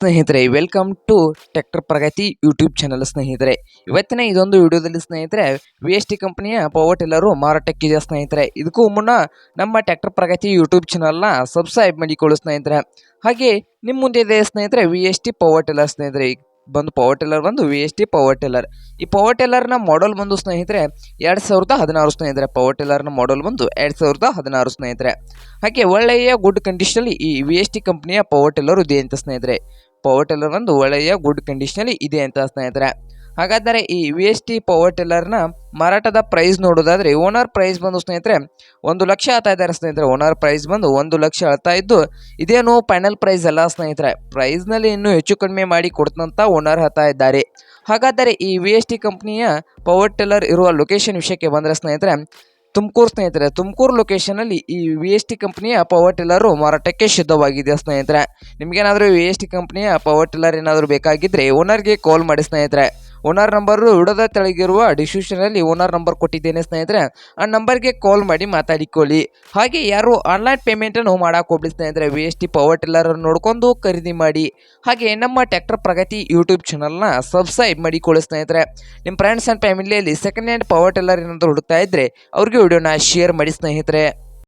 ಸ್ನೇಹಿತರೆ welcome to tractor Pragati YouTube channel ಸ್ನೇಹಿತರೆ. ಇವತ್ತಿನ ಇದೊಂದು ವಿಡಿಯೋದಲ್ಲಿ ಸ್ನೇಹಿತರೆ ವಿ ಎಸ್ ಟಿ ಕಂಪನಿಯ ಪವರ್ ಟಿಲ್ಲರು ಮಾರಾಟಕ್ಕಿದೆ ಸ್ನೇಹಿತರೆ? ಇದಕ್ಕೂ ಮುನ್ನ ನಮ್ಮ ಟ್ರ್ಯಾಕ್ಟರ್ ಪ್ರಗತಿ ಯೂಟ್ಯೂಬ್ ಚಾನಲ್ನ ಸಬ್ಸ್ಕ್ರೈಬ್ ಮಾಡಿಕೊಳ್ಳು ಸ್ನೇಹಿತರೆ. ಹಾಗೆ ನಿಮ್ಮ ಮುಂದೆ ಇದೆ ಸ್ನೇಹಿತರೆ V S T power tiller ಸ್ನೇಹಿತರೆ. ಬಂದು ಪವರ್ ಟೆಲ್ಲರ್ ಬಂದು V S T power tiller ಈ ಪವರ್ ಟೆಲ್ಲರ್ನ ಮಾಡೆಲ್ ಬಂದು ಸ್ನೇಹಿತರೆ, ಎರಡು ಸಾವಿರದ ಹದಿನಾರು ಸ್ನೇಹಿತರೆ ಪವರ್ ಟೆಲ್ಲರ್ನ ಮಾಡೆಲ್ ಬಂದು ಎರಡು ಸಾವಿರದ ಹದಿನಾರು ಸ್ನೇಹಿತರೆ. ಹಾಗೆ ಒಳ್ಳೆಯ ಗುಡ್ ಕಂಡೀಷನಲ್ಲಿ ಈ ವಿ ಎಸ್ ಟಿ ಕಂಪ್ನಿಯ ಪವರ್ ಟೆಲ್ಲರ್ ಇದೆ ಅಂತ ಸ್ನೇಹಿತರೆ. ಪವರ್ ಟೆಲ್ಲರ್ ಬಂದು ಒಳ್ಳೆಯ ಗುಡ್ ಕಂಡೀಷನಲ್ಲಿ ಇದೆ ಅಂತ ಸ್ನೇಹಿತರೆ. ಹಾಗಾದರೆ ಈ ವಿ ಎಸ್ ಟಿ ಪವರ್ ಟಿಲ್ಲರ್ನ ಮಾರಾಟದ ಪ್ರೈಸ್ ನೋಡೋದಾದರೆ ಓನರ್ ಪ್ರೈಸ್ ಬಂದು ಸ್ನೇಹಿತರೆ, ಒಂದು ಲಕ್ಷ ಹೇಳ್ತಾ ಇದ್ದಾರೆ ಸ್ನೇಹಿತರೆ. ಓನರ್ ಪ್ರೈಸ್ ಬಂದು ಒಂದು ಲಕ್ಷ ಹೇಳ್ತಾ ಇದ್ದು, ಇದೇನು ಫೈನಲ್ ಪ್ರೈಸ್ ಅಲ್ಲ ಸ್ನೇಹಿತರೆ. ಪ್ರೈಸ್ನಲ್ಲಿ ಇನ್ನೂ ಹೆಚ್ಚು ಕಡಿಮೆ ಮಾಡಿ ಕೊಡ್ತಂತ ಓನರ್ ಹೇಳ್ತಾ ಇದ್ದಾರೆ. ಹಾಗಾದರೆ ಈ ವಿ ಎಸ್ ಟಿ ಕಂಪ್ನಿಯ ಪವರ್ ಟಿಲ್ಲರ್ ಇರುವ ಲೊಕೇಶನ್ ವಿಷಯಕ್ಕೆ ಬಂದರೆ ಸ್ನೇಹಿತರೆ, ತುಮಕೂರು ಸ್ನೇಹಿತರೆ, ತುಮಕೂರು ಲೊಕೇಶನಲ್ಲಿ ಈ ವಿ ಎಸ್ ಟಿ ಕಂಪ್ನಿಯ ಪವರ್ ಟಿಲ್ಲರು ಮಾರಾಟಕ್ಕೆ ಸಿದ್ಧವಾಗಿದೆ ಸ್ನೇಹಿತರೆ. ನಿಮಗೇನಾದರೂ ವಿ ಎಸ್ ಟಿ ಕಂಪ್ನಿಯ ಪವರ್ ಟಿಲ್ಲರ್ ಏನಾದರೂ ಬೇಕಾಗಿದ್ದರೆ ಓನರ್ಗೆ ಕಾಲ್ ಮಾಡಿ ಸ್ನೇಹಿತರೆ. ಓನರ್ ನಂಬರು ವಿಡೋದ ತೆಳಗಿರುವ ಡಿಸ್ಕ್ರಿಪ್ಷನಲ್ಲಿ ಓನರ್ ನಂಬರ್ ಕೊಟ್ಟಿದ್ದೇನೆ ಸ್ನೇಹಿತರೆ. ಆ ನಂಬರ್ಗೆ ಕಾಲ್ ಮಾಡಿ ಮಾತಾಡಿಕೊಳ್ಳಿ. ಹಾಗೆ ಯಾರು ಆನ್ಲೈನ್ ಪೇಮೆಂಟನ್ನು ಮಾಡೋಕೆ ಹೋಗ್ಲಿ ಸ್ನೇಹಿತರೆ. V S T power tiller ನೋಡ್ಕೊಂಡು ಖರೀದಿ ಮಾಡಿ. ಹಾಗೆ ನಮ್ಮ ಟ್ಯಾಕ್ಟರ್ ಪ್ರಗತಿ ಯೂಟ್ಯೂಬ್ ಚಾನಲ್ನ ಸಬ್ಸ್ಕ್ರೈಬ್ ಮಾಡಿಕೊಳ್ಳಿ ಸ್ನೇಹಿತರೆ. ನಿಮ್ಮ ಫ್ರೆಂಡ್ಸ್ ಆ್ಯಂಡ್ ಫ್ಯಾಮಿಲಿಯಲ್ಲಿ ಸೆಕೆಂಡ್ ಹ್ಯಾಂಡ್ ಪವರ್ ಟಿಲ್ಲರ್ ಏನಾದರೂ ಹುಡುಕ್ತಾ ಇದ್ದರೆ ಅವ್ರಿಗೆ ವಿಡಿಯೋನ ಶೇರ್ ಮಾಡಿ ಸ್ನೇಹಿತರೆ.